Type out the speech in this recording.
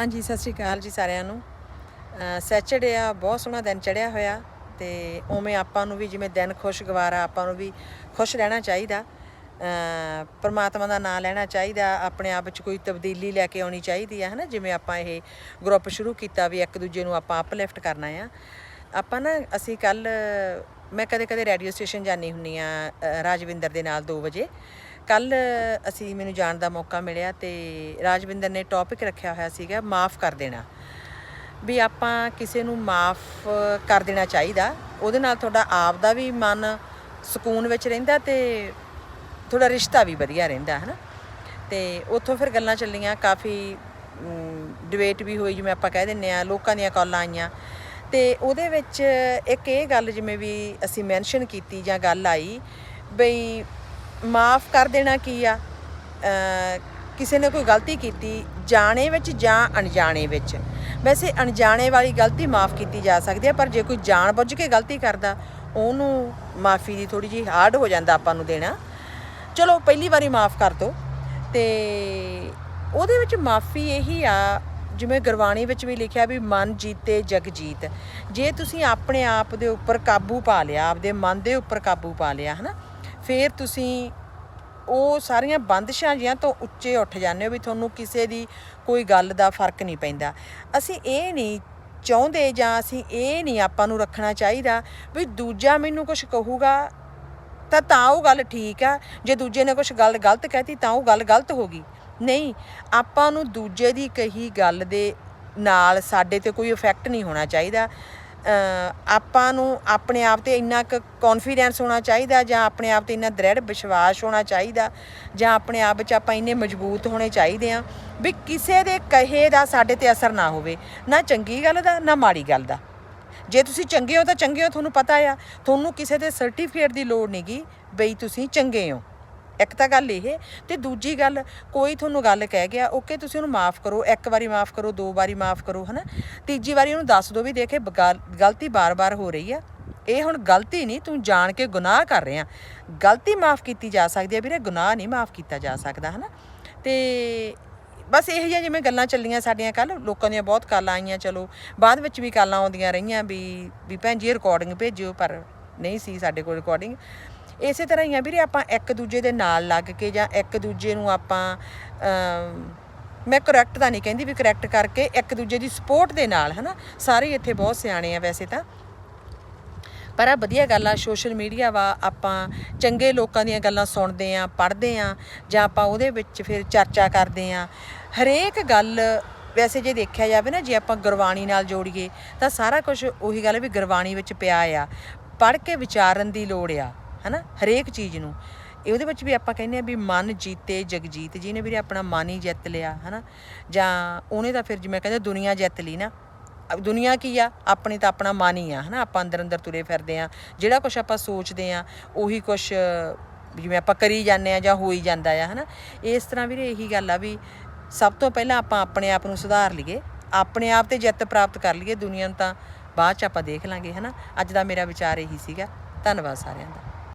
ਹਾਂਜੀ, ਸਤਿ ਸ਼੍ਰੀ ਅਕਾਲ ਜੀ ਸਾਰਿਆਂ ਨੂੰ। ਸੈਚਰਡੇ ਆ ਬਹੁਤ ਸੋਹਣਾ ਦਿਨ ਚੜਿਆ ਹੋਇਆ ਤੇ ਉਵੇਂ ਆਪਾਂ ਨੂੰ ਵੀ ਜਿਵੇਂ ਦਿਨ ਖੁਸ਼ਗਵਾਰ ਆ, ਆਪਾਂ ਨੂੰ ਵੀ ਖੁਸ਼ ਰਹਿਣਾ ਚਾਹੀਦਾ। ਪਰਮਾਤਮਾ ਦਾ ਨਾਮ ਲੈਣਾ ਚਾਹੀਦਾ, ਆਪਣੇ ਆਪ ਵਿੱਚ ਕੋਈ ਤਬਦੀਲੀ ਲੈ ਕੇ ਆਉਣੀ ਚਾਹੀਦੀ ਆ, ਹਨਾ? ਜਿਵੇਂ ਆਪਾਂ ਇਹ ਗਰੁੱਪ ਸ਼ੁਰੂ ਕੀਤਾ ਵੀ ਇੱਕ ਦੂਜੇ ਨੂੰ ਆਪਾਂ ਅਪਲਿਫਟ ਕਰਨਾ ਆ। ਆਪਾਂ ਨਾ, ਅਸੀਂ ਕੱਲ ਮੈਂ ਕਦੇ ਕਦੇ ਰੇਡੀਓ ਸਟੇਸ਼ਨ ਜਾਂਦੀ ਹੁੰਨੀ ਆ ਰਾਜਵਿੰਦਰ ਦੇ ਨਾਲ 2 ਵਜੇ। ਕੱਲ ਅਸੀਂ ਮੈਨੂੰ ਜਾਣ ਦਾ ਮੌਕਾ ਮਿਲਿਆ ਤੇ ਰਾਜਵਿੰਦਰ ਨੇ ਟੌਪਿਕ ਰੱਖਿਆ ਹੋਇਆ ਸੀਗਾ, ਮਾਫ ਕਰ ਦੇਣਾ। ਵੀ ਆਪਾਂ ਕਿਸੇ ਨੂੰ ਮਾਫ ਕਰ ਦੇਣਾ ਚਾਹੀਦਾ, ਉਹਦੇ ਨਾਲ ਤੁਹਾਡਾ ਆਪ ਦਾ ਵੀ ਮਨ ਸਕੂਨ ਵਿੱਚ ਰਹਿੰਦਾ ਤੇ ਤੁਹਾਡਾ ਰਿਸ਼ਤਾ ਵੀ ਵਧੀਆ ਰਹਿੰਦਾ ਹੈ ਨਾ ਤੇ ਉੱਥੋਂ ਫਿਰ ਗੱਲਾਂ ਚੱਲੀਆਂ, ਕਾਫੀ ਡਿਬੇਟ ਵੀ ਹੋਈ, ਜਿਵੇਂ ਆਪਾਂ ਕਹਿ ਦਿੰਨੇ ਆ ਲੋਕਾਂ ਦੀਆਂ ਕਾਲਾਂ ਆਈਆਂ। ਤੇ ਉਹਦੇ ਵਿੱਚ ਇੱਕ ਇਹ ਗੱਲ ਜਿਵੇਂ ਵੀ ਅਸੀਂ ਮੈਂਸ਼ਨ ਕੀਤੀ ਜਾਂ ਗੱਲ ਆਈ, ਬਈ ਮਾਫ ਕਰ ਦੇਣਾ ਕੀ ਆ? ਕਿਸੇ ਨੇ ਕੋਈ ਗਲਤੀ ਕੀਤੀ ਜਾਣੇ ਵਿੱਚ ਜਾਂ ਅਣਜਾਣੇ ਵਿੱਚ? ਵੈਸੇ ਅਣਜਾਣੇ ਵਾਲੀ ਗਲਤੀ ਮਾਫ ਕੀਤੀ ਜਾ ਸਕਦੀ ਹੈ ਪਰ ਜੇ ਕੋਈ ਜਾਣ ਬੁੱਝ ਕੇ ਗਲਤੀ ਕਰਦਾ, ਉਹਨੂੰ ਮਾਫੀ ਦੀ ਥੋੜੀ ਜਿਹੀ ਹਾਰਡ ਹੋ ਜਾਂਦਾ ਆਪਾਂ ਨੂੰ ਦੇਣਾ। ਚਲੋ, ਪਹਿਲੀ ਵਾਰੀ ਮਾਫ ਕਰ ਦੋ। ਤੇ ਉਹਦੇ ਵਿੱਚ ਮਾਫੀ ਇਹੀ ਆ, ਜਿਵੇਂ ਗੁਰਬਾਣੀ ਵਿੱਚ ਵੀ ਲਿਖਿਆ ਵੀ, ਮਨ ਜੀਤੇ, ਜਗ ਜੀਤ। ਜੇ ਤੁਸੀਂ ਆਪਣੇ ਆਪ ਦੇ ਉੱਪਰ ਕਾਬੂ ਪਾ ਲਿਆ, ਆਪਦੇ ਮਨ ਦੇ ਉੱਪਰ ਕਾਬੂ ਪਾ ਲਿਆ, ਹਨਾ? ਫਿਰ ਤੁਸੀਂ ਉਹ ਸਾਰੀਆਂ ਬੰਦਸ਼ਾਂ ਜੀਆਂ ਤੋਂ ਉੱਚੇ ਉੱਠ ਜਾਂਦੇ ਹੋ ਵੀ ਤੁਹਾਨੂੰ ਕਿਸੇ ਦੀ ਕੋਈ ਗੱਲ ਦਾ ਫ਼ਰਕ ਨਹੀਂ ਪੈਂਦਾ। ਅਸੀਂ ਇਹ ਨਹੀਂ ਚਾਹੁੰਦੇ ਜਾਂ ਅਸੀਂ ਇਹ ਨਹੀਂ ਆਪਾਂ ਨੂੰ ਰੱਖਣਾ ਚਾਹੀਦਾ ਵੀ ਦੂਜਾ ਮੈਨੂੰ ਕੁਝ ਕਹੂਗਾ ਤਾਂ ਤਾਂ ਉਹ ਗੱਲ ਠੀਕ ਆ, ਜੇ ਦੂਜੇ ਨੇ ਕੁਝ ਗੱਲ ਗਲਤ ਕਹਿਤੀ ਤਾਂ ਉਹ ਗੱਲ ਗਲਤ ਹੋ ਗਈ। ਨਹੀਂ, ਆਪਾਂ ਨੂੰ ਦੂਜੇ ਦੀ ਕਹੀ ਗੱਲ ਦੇ ਨਾਲ ਸਾਡੇ ਤੇ ਕੋਈ ਇਫੈਕਟ ਨਹੀਂ ਹੋਣਾ ਚਾਹੀਦਾ। ਆਪਾਂ ਨੂੰ ਆਪਣੇ ਆਪ ਤੇ ਇੰਨਾ ਕੁ ਕੌਨਫੀਡੈਂਸ ਹੋਣਾ ਚਾਹੀਦਾ ਜਾਂ ਆਪਣੇ ਆਪ ਤੇ ਇੰਨਾ ਦ੍ਰਿੜ ਵਿਸ਼ਵਾਸ ਹੋਣਾ ਚਾਹੀਦਾ ਜਾਂ ਆਪਣੇ ਆਪ ਵਿੱਚ ਆਪਾਂ ਇੰਨੇ ਮਜ਼ਬੂਤ ਹੋਣੇ ਚਾਹੀਦੇ ਆ ਵੀ ਕਿਸੇ ਦੇ ਕਹੇ ਦਾ ਸਾਡੇ ਤੇ ਅਸਰ ਨਾ ਹੋਵੇ, ਨਾ ਚੰਗੀ ਗੱਲ ਦਾ, ਨਾ ਮਾੜੀ ਗੱਲ ਦਾ। ਜੇ ਤੁਸੀਂ ਚੰਗੇ ਹੋ ਤਾਂ ਚੰਗੇ ਹੋ, ਤੁਹਾਨੂੰ ਪਤਾ ਆ। ਤੁਹਾਨੂੰ ਕਿਸੇ ਦੇ ਸਰਟੀਫਿਕੇਟ ਦੀ ਲੋੜ ਨਹੀਂਗੀ ਬਈ ਤੁਸੀਂ ਚੰਗੇ ਹੋ। ਇੱਕ ਤਾਂ ਗੱਲ ਇਹ ਤੇ ਦੂਜੀ ਗੱਲ ਕੋਈ ਤੁਹਾਨੂੰ ਗੱਲ ਕਹਿ ਗਿਆ ਓਕੇ ਤੁਸੀਂ ਉਹਨੂੰ ਮਾਫ ਕਰੋ, ਇੱਕ ਵਾਰੀ ਮਾਫ ਕਰੋ, ਦੋ ਵਾਰੀ ਮਾਫ ਕਰੋ, ਹਨਾ? ਤੀਜੀ ਵਾਰੀ ਉਹਨੂੰ ਦੱਸ ਦਿਓ ਵੀ ਦੇਖੇ ਬਗਾ- ਗਲਤੀ ਬਾਰ-ਬਾਰ ਹੋ ਰਹੀ ਆ। ਇਹ ਹੁਣ ਗਲਤੀ ਨਹੀਂ, ਤੂੰ ਜਾਣ ਕੇ ਗੁਨਾਹ ਕਰ ਰਿਹਾ। ਗਲਤੀ ਮਾਫ ਕੀਤੀ ਜਾ ਸਕਦੀ ਹੈ ਵੀਰੇ, ਗੁਨਾਹ ਨਹੀਂ ਮਾਫ ਕੀਤਾ ਜਾ ਸਕਦਾ, ਹਨਾ? ਤੇ ਬਸ ਇਹ ਜਿਹੀਆਂ ਜਿਵੇਂ ਗੱਲਾਂ ਚੱਲੀਆਂ ਸਾਡੀਆਂ ਕੱਲ ਲੋਕਾਂ ਦੀਆਂ ਬਹੁਤ ਕਾਲਾਂ ਆਈਆਂ, ਚਲੋ, ਬਾਅਦ ਵਿੱਚ ਵੀ ਕਾਲਾਂ ਆਉਂਦੀਆਂ ਰਹੀਆਂ ਵੀ ਵੀ ਭੈਣ ਜੀ ਰਿਕਾਰਡਿੰਗ ਭੇਜਿਓ, ਪਰ ਨਹੀਂ ਸੀ ਸਾਡੇ ਕੋਲ ਰਿਕਾਰਡਿੰਗ ਇਸੇ ਤਰ੍ਹਾਂ ਹੀ ਆ ਵੀਰੇ, ਆਪਾਂ ਇੱਕ ਦੂਜੇ ਦੇ ਨਾਲ ਲੱਗ ਕੇ ਜਾਂ ਇੱਕ ਦੂਜੇ ਨੂੰ ਆਪਾਂ ਮੈਂ ਕਰੈਕਟ ਤਾਂ ਨਹੀਂ ਕਹਿੰਦੀ ਵੀ ਕਰੈਕਟ ਕਰਕੇ ਇੱਕ ਦੂਜੇ ਦੀ ਸਪੋਰਟ ਦੇ ਨਾਲ, ਹਨਾ? ਸਾਰੇ ਇੱਥੇ ਬਹੁਤ ਸਿਆਣੇ ਆ ਵੈਸੇ ਤਾਂ। ਪਰ ਆ ਵਧੀਆ ਗੱਲ ਆ ਸੋਸ਼ਲ ਮੀਡੀਆ ਵਾ, ਆਪਾਂ ਚੰਗੇ ਲੋਕਾਂ ਦੀਆਂ ਗੱਲਾਂ ਸੁਣਦੇ ਆ, ਪੜ੍ਹਦੇ ਆ, ਜਾਂ ਆਪਾਂ ਉਹਦੇ ਵਿੱਚ ਫਿਰ ਚਰਚਾ ਕਰਦੇ ਆ। ਹਰੇਕ ਗੱਲ ਵੈਸੇ ਜੇ ਦੇਖਿਆ ਜਾਵੇ ਨਾ, ਜੇ ਆਪਾਂ ਗੁਰਬਾਣੀ ਨਾਲ ਜੋੜੀਏ, ਤਾਂ ਸਾਰਾ ਕੁਝ ਉਹੀ ਗੱਲ ਵੀ ਗੁਰਬਾਣੀ ਵਿੱਚ ਪਿਆ ਆ। ਪੜ੍ਹ ਕੇ ਵਿਚਾਰਨ ਦੀ ਲੋੜ ਆ। ਹਨਾ, ਹਰੇਕ ਚੀਜ਼ ਨੂੰ। ਇਹ ਉਹਦੇ ਵਿੱਚ ਵੀ ਆਪਾਂ ਕਹਿੰਦੇ ਆ ਵੀ ਮਨ ਜੀਤੇ ਜਗਜੀਤ ਜੀ ਨੇ ਵੀਰੇ ਆਪਣਾ ਮਨ ਹੀ ਜਿੱਤ ਲਿਆ, ਹਨਾ। ਜਾਂ ਉਹਨੇ ਤਾਂ ਫਿਰ ਜਿਵੇਂ ਕਹਿੰਦੇ ਦੁਨੀਆ ਜਿੱਤ ਲਈ ਨਾ। ਦੁਨੀਆ ਕੀ ਆ? ਆਪਣੀ ਤਾਂ ਆਪਣਾ ਮਨ ਹੀ ਆ, ਹਨਾ। ਆਪਾਂ ਅੰਦਰ ਅੰਦਰ ਤੁਰੇ ਫਿਰਦੇ ਆ ਜਿਹੜਾ ਕੁਝ ਆਪਾਂ ਸੋਚਦੇ ਆ ਉਹੀ ਕੁਝ ਜਿਵੇਂ ਆਪਾਂ ਕਰੀ ਜਾਂਦੇ ਆ ਜਾਂ ਹੋ ਹੀ ਜਾਂਦਾ ਆ, ਹਨਾ। ਇਸ ਤਰ੍ਹਾਂ ਵੀਰੇ ਇਹੀ ਗੱਲ ਆ ਵੀ ਸਭ ਤੋਂ ਪਹਿਲਾਂ ਆਪਾਂ ਆਪਣੇ ਆਪ ਨੂੰ ਸੁਧਾਰ ਲਈਏ। ਆਪਣੇ ਆਪ ਤੇ ਜਿੱਤ ਪ੍ਰਾਪਤ ਕਰ ਲਈਏ ਦੁਨੀਆ ਨੂੰ ਤਾਂ ਬਾਅਦ ਚ ਆਪਾਂ ਦੇਖ ਲਾਂਗੇ, ਹਨਾ। ਅੱਜ ਦਾ ਮੇਰਾ ਵਿਚਾਰ ਇਹੀ ਸੀਗਾ। ਧੰਨਵਾਦ ਸਾਰਿਆਂ ਦਾ।